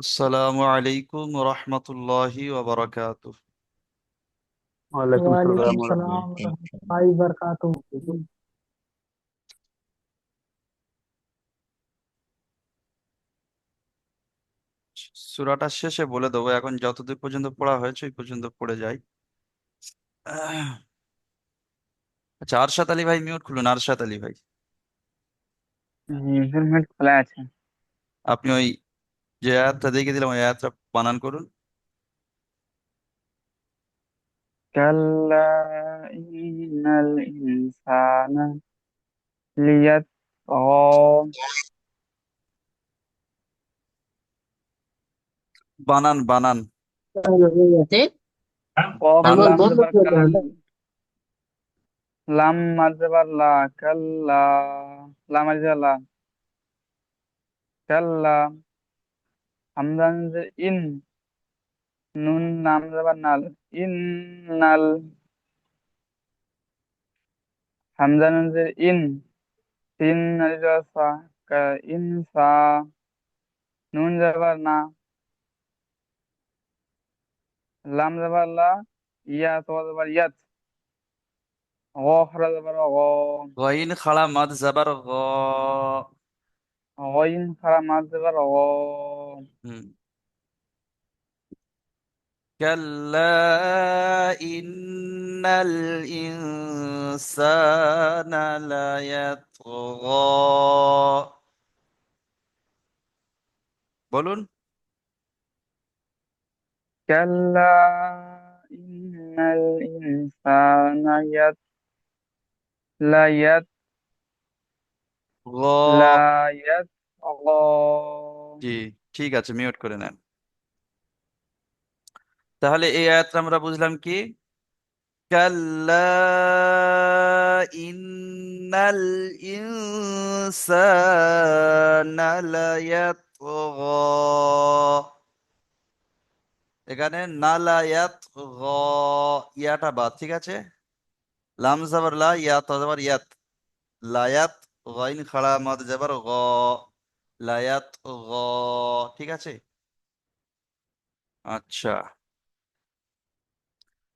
আসসালামু আলাইকুম রহমতুল্লাহি ওবরাকাতুহ ওয়ালাইকুম ওয়ালাইকুম সালাম সালাম রাহমাতুল্লাহ রহমতুল্লাহি সূরাটা শেষে বলে দেবো এখন যতদূর পর্যন্ত পড়া হয়েছে ওই পর্যন্ত পড়ে যাই। আচ্ছা আরশাদ আলী ভাই মিউট খুলুন আরশাদ আলী ভাই। খোলা আছে। আপনি ওই যে আয়াতটা দেখে দিলাম ওই আয়াতটা বানান করুন। কাল্লা ইন্নাল ইনসানা লিয়াতগা বানান বানান। লাম জবর কাল লাম লা কাল্লা লাম মাদ লা কাল্লা। হামজান যে ইন, নুন নাম জবর নাল ইন্নাল হামজান যে ইন, তিন নাল সা, কা ইনসা নুন জবর না, লাম জবর লা, ইয়া তো জবর ইয়াত। গ খরা জবর গ। গইন খাড়া মাদ জাবার গ। গইন খরা মাদ জবর গ হুম كلا إن الإنسان ليطغى বলুন كلا إن الإنسان يت لا يت গ لا يطغى জি ঠিক আছে মিউট করে নেন তাহলে এই আয়াতটা আমরা বুঝলাম কি কাল্লা ইন্নাল ইনসানা লায়াতগা এখানে না লায়াতগা ইয়াটা বাদ ঠিক আছে লাম জাবার লা ইয়াত জাবার ইয়াত লায়াত গাইন খাড়া মাদ জাবার গ, লায়াত গ, ঠিক আছে? আচ্ছা।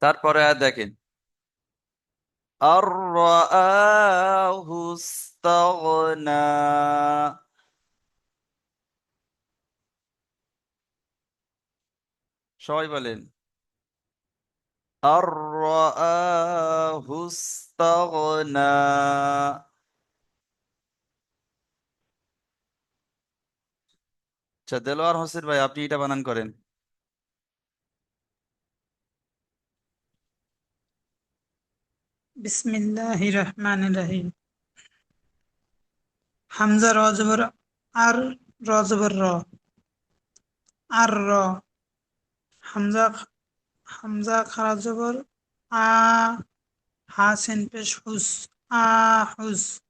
তারপরে আর দেখেন। আর রাআহু সবাই বলেন। আর রাআহু আচ্ছা দেলোয়ার হোসেন ভাই, আপনি এটা বানান করেন। বিসমিল্লাহির রহমানির রহিম। হামজা র জবর, আর র জবর র। আর র। হামজা হামজা খারা জবর, আ, হা সিন পেশ হুস, আ, হুস।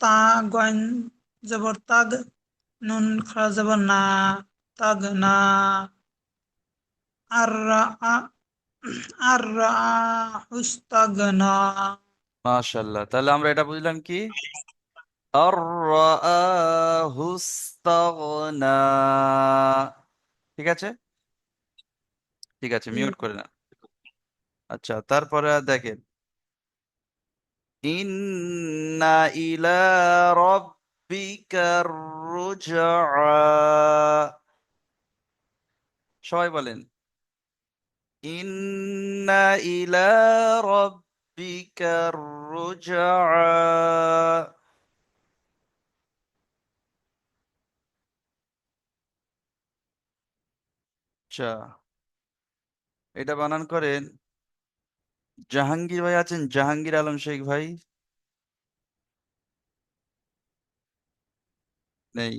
তা গইন জবর তাগ নুন খারা জবর না তাগ না আর আর তাহলে আমরা এটা বুঝলাম কি? ঠিক আছে? ঠিক আছে মিউট করে না। আচ্ছা তারপরে দেখেন। ইন্না ইলা রাব্বিকার রুজআ সবাই বলেন, ইন্না ইলা রাব্বিকার রুজআ। আচ্ছা এটা বানান করেন জাহাঙ্গীর ভাই আছেন, জাহাঙ্গীর আলম শেখ ভাই। নেই।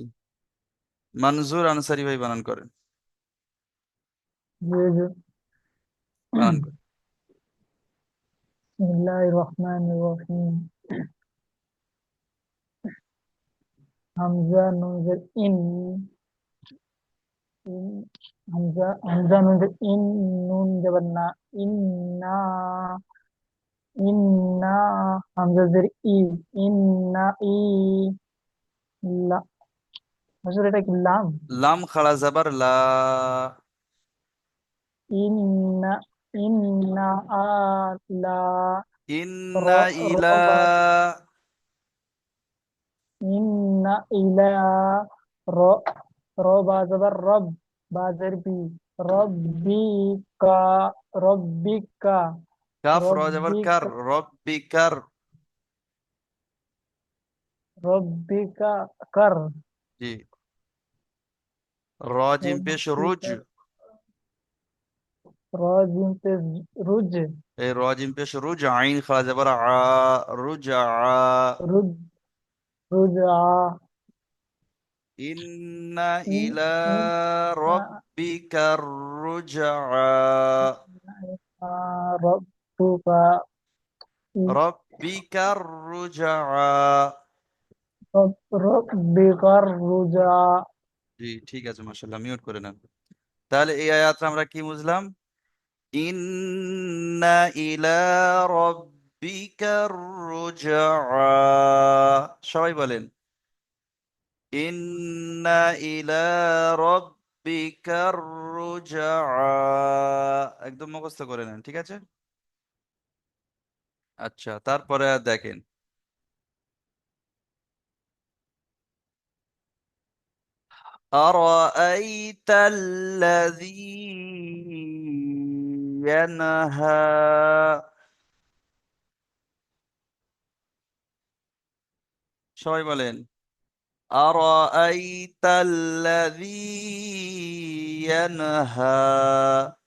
মনজুর আনসারি ভাই বানান করেন বানান করেন হামজা ইন হামজা হামজা ইন নুন না। ইন্না ই। ইন্না ই লা হুজুর এটা কি লাম? লাম খাড়া জবর লা। ইন্না ইন্না আলা ইন্না র- ইলা। ইন্না ইলা। র জবর রব বাজের বি। রব্বিকা রব্বিকা। কাফ র জবর কার রব্বিকার। রব্বিকা কর? জি। র জিম পেশ রুজ রাজিম পে রুজ এই র জিম পেশ রুজ আইন খাড়া জবর আ রুজ আ রুজ রুজা ইন্না ইন- ইলা ইন্না- জি, ঠিক আছে, মাশাআল্লাহ মিউট করে নেন। তাহলে এই আয়াতটা আমরা কি বুঝলাম? ইন্না ইলা রব্বিকার রুজআ। সবাই বলেন, ইন্না ইলা রব্বিকার রুজআ। একদম মুখস্থ করে নেন, ঠিক আছে? আচ্ছা তারপরে দেখেন أرأيت الذي ينهى সবাই বলেন أرأيت الذي ينهى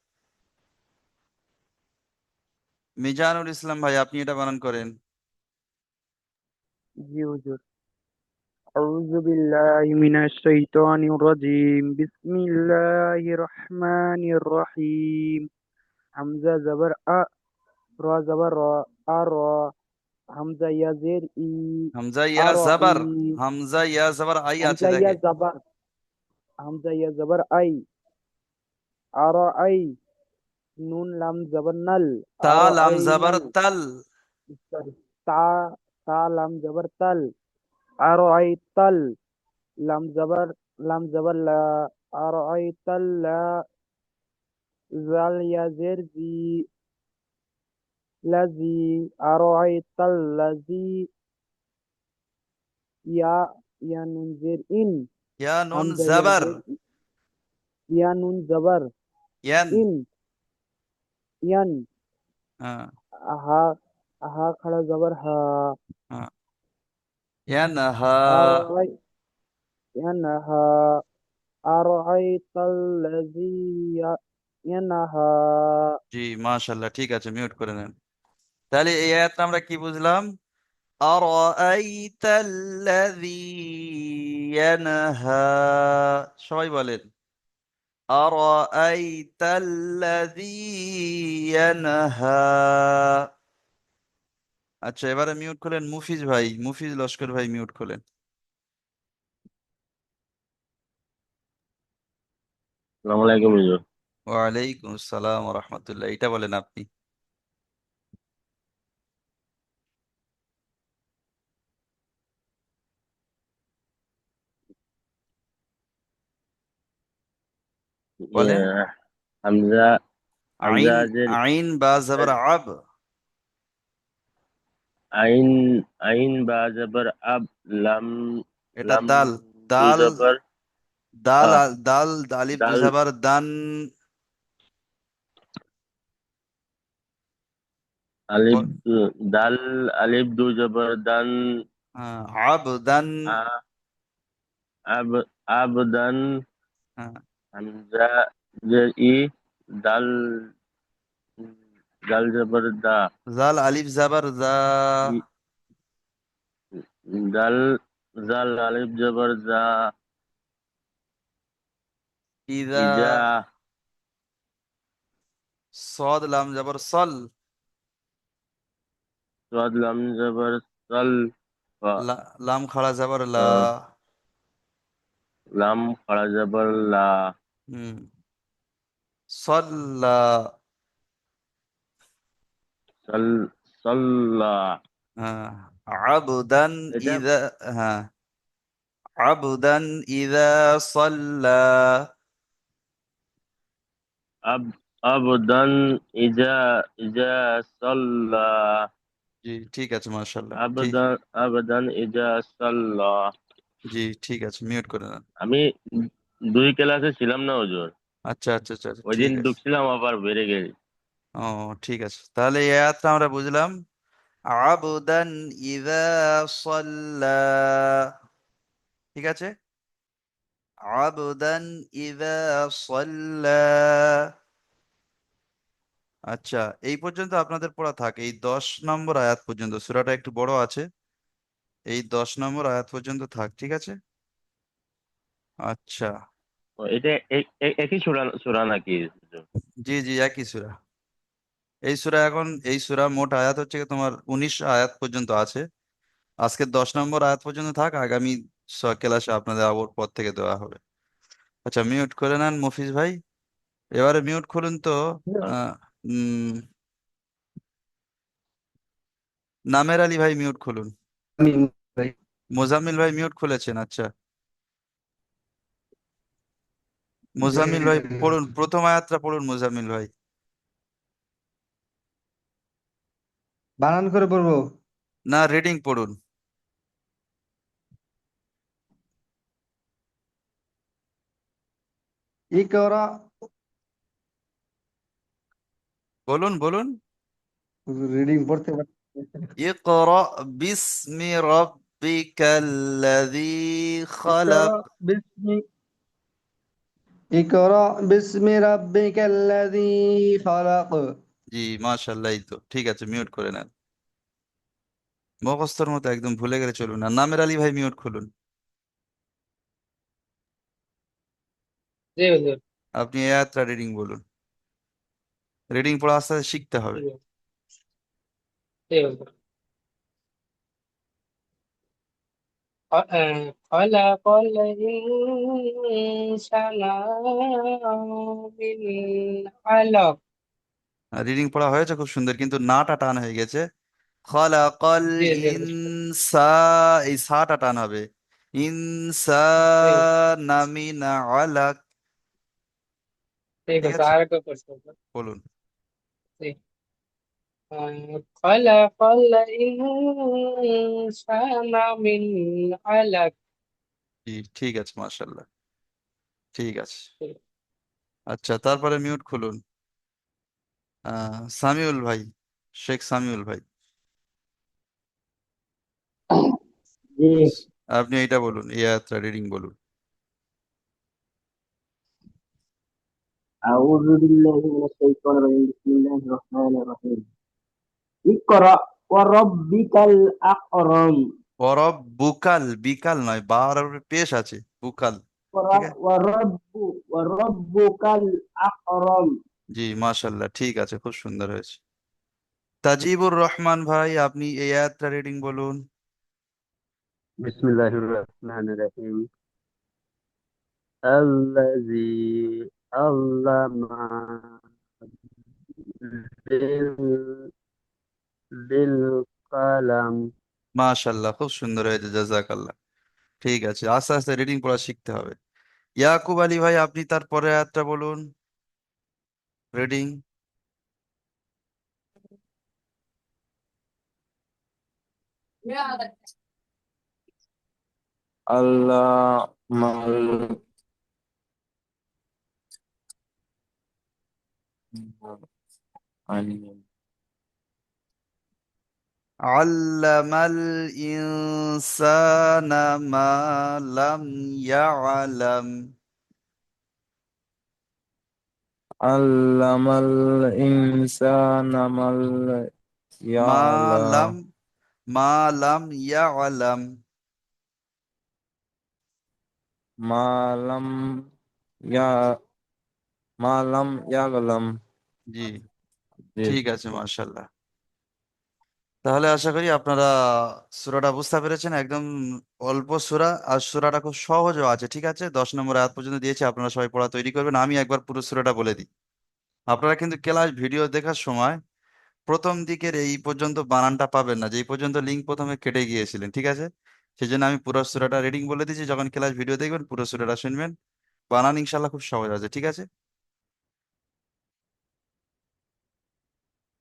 মিজানুল ইসলাম ভাই আপনি এটা বানান করেন জি হুজুর أعوذ بالله من الشيطان الرجيم بسم الله الرحمن الرحيم حمزة زبر أ را زبر را أرى حمزة يا زير إي حمزة يا زبر حمزة يا زبر أي حمزة يا زبر حمزة يا زبر أي أرى أي نون لام زبر نل تا لام زبر تل تا تا لام زبر تل أرأيت لم زبر لم زبر لا أرأيت لا زال يزر ذي الذي أرأيت الذي يا يا نون زر إن يا نون زبر. يا نون زبر. ين. إن. ين. آه. ها ها خلا زبر ها. آه. ইয়ানহা أرأي ينهى أرأيت الذي ي- ينهى জি মাশাআল্লাহ ঠিক আছে মিউট করে নেন তাহলে এই আয়াতটা আমরা কি বুঝলাম أرأيت الذي ينهى সবাই বলেন أرأيت الذي ينهى আচ্ছা এবারে মিউট করলেন মুফিজ ভাই। মুফিজ লস্কর ভাই মিউট করলেন। আসসালামু আলাইকুম হুজুর। ওয়ালাইকুম আসসালাম ওয়া রাহমাতুল্লাহ। এটা বলেন আপনি। বলেন। হামজা আইন বা জবর আব। আইন আইন বা জবর আব লাম এটা দাল দাল দাল দাল আলিফ জবর দান। আলিফ দাল আলিফ দু জবর দান। হ্যাঁ, আবদান আ আব আবদান হ্যাঁ, হামজা যে ই দাল। দাল জবর দা জাল আলিফ জবর জা ই- দাল জাল আলিফ জবর জা ইদা ইজা صاد লাম জবর সল সাদ লাম জবর সাল ফা লা- লাম খাড়া জবর লা আহ, লাম খাড়া জবর লা হুম সল্লা সাল হ্যাঁ, হ্যাঁ। ঠিক আছে জি ঠিক আছে মিউট করে দেন। আমি দুই ক্লাসে ছিলাম না ওজন আচ্ছা, আচ্ছা আচ্ছা আচ্ছা ওই দিন ঢুকছিলাম আবার বেড়ে গেছি। ও ঠিক আছে। তাহলে এই আয়াতটা আমরা বুঝলাম। আবদান ইযা সাল্লা। ঠিক আছে? আবদান ইযা সাল্লা। আচ্ছা এই পর্যন্ত আপনাদের পড়া থাক। এই দশ নম্বর আয়াত পর্যন্ত সূরাটা একটু বড় আছে। এই দশ নম্বর আয়াত পর্যন্ত থাক ঠিক আছে? আচ্ছা। এটা একই সূরা সূরা নাকি? জি জি একই সূরা। এই সূরা এখন এই সূরা মোট আয়াত হচ্ছে তোমার উনিশ আয়াত পর্যন্ত আছে। আজকে দশ নম্বর আয়াত পর্যন্ত থাক আগামী ক্লাসে আপনাদের আবার পর থেকে দেওয়া হবে। আচ্ছা মিউট করে নেন মফিজ ভাই। এবারে মিউট খুলুন তো নামের আলী ভাই মিউট খুলুন। মোজাম্মিল ভাই। মিউট খুলেছেন আচ্ছা। মোজাম্মিল ভাই পড়ুন প্রথম আয়াতটা পড়ুন মোজাম্মিল ভাই। বানান করে পড়ব। না রিডিং পড়ুন। ইকরা বলুন বলুন। রিডিং পড়তে ইকরা বিসমি রাব্বিকাল্লাযী খালাক। বিসমি। ইকরা বিসমি রাব্বিকাল্লাযী খালাক। জি মাশাআল্লাহ এই তো ঠিক আছে মিউট করে নেন মুখস্থর মতো একদম ভুলে গেলে চলুন না নামের আলী ভাই মিউট খুলুন জি হুজুর আপনি এই আয়াতটা রিডিং বলুন রিডিং পড়া আস্তে আস্তে শিখতে হবে জি জি হুজুর خ- آه، خلق الإنسان من علق হ্যাঁ, রিডিং পড়া হয়েছে খুব সুন্দর কিন্তু নাটা টান হয়ে গেছে। খলাকাল ইনসা এই সাটা টান হবে। ইনসানা মিন আলাক। ঠিক আছে আরেকটা প্রশ্ন বলুন। খলাকাল ইনসানা মিন আলাক। ঠিক আছে মাশাল্লাহ ঠিক আছে। আচ্ছা তারপরে মিউট খুলুন। সামিউল ভাই শেখ সামিউল ভাই জি আপনি এইটা বলুন এই আয়াতটা রিডিং বলুন أعوذ بالله من الشيطان الرجيم بسم الله الرحمن الرحيم اقرأ وربك الأكرم পরব বুকাল বিকাল নয় বার আর উপরে পেশ আছে বুকাল اقرأ ঠিক আছে ورب وربك الأكرم জি মাশাল্লাহ ঠিক আছে খুব সুন্দর হয়েছে। তাজিবুর রহমান ভাই আপনি এই আয়াতটা রিডিং বলুন। বিসমিল্লাহির রহমানির রহিম। আল্লাযী আল্লামা বিল মাশাল্লাহ খুব সুন্দর হয়েছে জাজাকাল্লাহ ঠিক আছে আস্তে আস্তে রিডিং পড়া শিখতে হবে। ইয়াকুব আলী ভাই আপনি তারপরে আয়াতটা বলুন। রিডিং علم ال- علم الإنسان ما لم يعلم আল্লামাল ইনসানা মাল ইয়ালাম। মা লাম ইয়ালাম। মা লাম ইয়া মা লাম ইয়ালাম জি। ঠিক আছে মাশাআল্লাহ। তাহলে আশা করি আপনারা সুরাটা বুঝতে পেরেছেন। একদম অল্প সুরা আর সুরাটা খুব সহজও আছে, ঠিক আছে? দশ নম্বর আয়াত পর্যন্ত দিয়েছি, আপনারা সবাই পড়া তৈরি করবেন। আমি একবার পুরো সূরাটা বলে দিই। আপনারা কিন্তু ক্লাস ভিডিও দেখার সময় প্রথম দিকের এই পর্যন্ত বানানটা পাবেন না, যে এই পর্যন্ত লিঙ্ক প্রথমে কেটে গিয়েছিলেন, ঠিক আছে? সেই জন্য আমি পুরো সুরাটা রিডিং বলে দিয়েছি, যখন ক্লাস ভিডিও দেখবেন পুরো সূরাটা শুনবেন। বানান ইনশাল্লাহ খুব সহজ আছে, ঠিক আছে?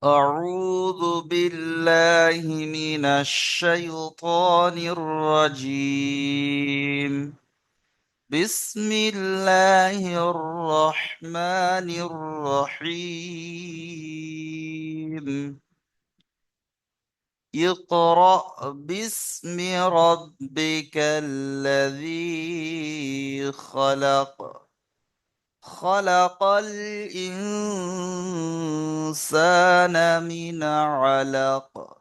أعوذ بالله من الشيطان الرجيم. بسم الله الرحمن الرحيم. اقرأ باسم ربك الذي خلق. خلق الإنسان من علق.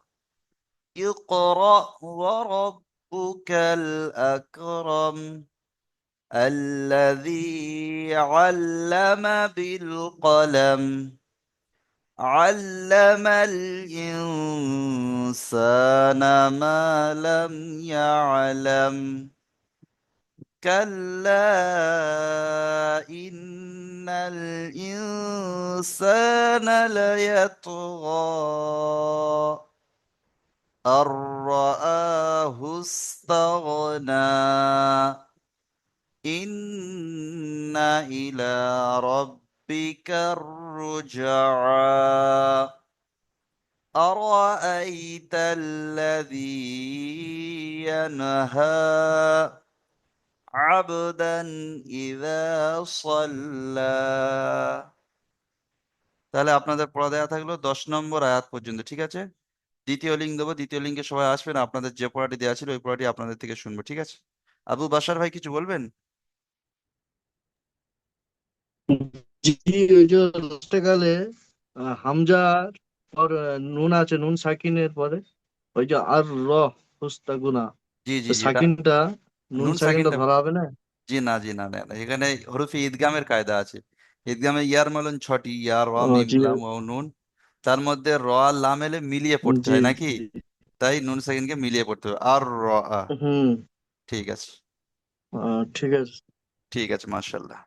اقرأ وربك الأكرم الذي علم بالقلم. علم الإنسان ما لم يعلم. كلا إن الإنسان ليطغى أن رآه استغنى. إن إلى ربك الرجعى. أرأيت الذي ينهى عبدا إذا صلى তাহলে আপনাদের পড়া দেওয়া থাকলো দশ নম্বর আয়াত পর্যন্ত ঠিক আছে দ্বিতীয় লিঙ্ক দেবো দ্বিতীয় লিঙ্কে সবাই আসবেন আপনাদের যে পড়াটি দেওয়া ছিল ওই পড়াটি আপনাদের থেকে শুনবো ঠিক আছে আবু বাসার ভাই কিছু বলবেন জি ওই যে লাস্টে গেলে আহ, হামজার পর আহ, নুন আছে নুন সাকিনের পরে ওই যে আর র হুস্তাগুনা জি জি তো জি এটা সাকিনটা নুন নুন সাকিনটা সাকিনটা ধরা হবে না? জি না জি না না না। এখানে হরফে ঈদগামের কায়দা আছে। ঈদগামে ইয়ার মালুন ছটি ইয়া র ও মিম জি। লাম ও নুন। তার মধ্যে র আর লাম এলে মিলিয়ে পড়তে জি হয় নাকি? জি। তাই নুন সাকিনকে মিলিয়ে পড়তে হবে আর র আ। হুম। ঠিক আছে। আহ, ঠিক আছে। ঠিক আছে মাশাল্লাহ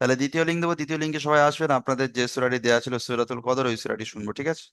তাহলে দ্বিতীয় লিঙ্ক দেবো দ্বিতীয় লিঙ্কে সবাই আসবেন। আপনাদের যে সূরাটি দেওয়া ছিল সূরাতুল কদর ওই সূরাটি শুনব ঠিক আছে?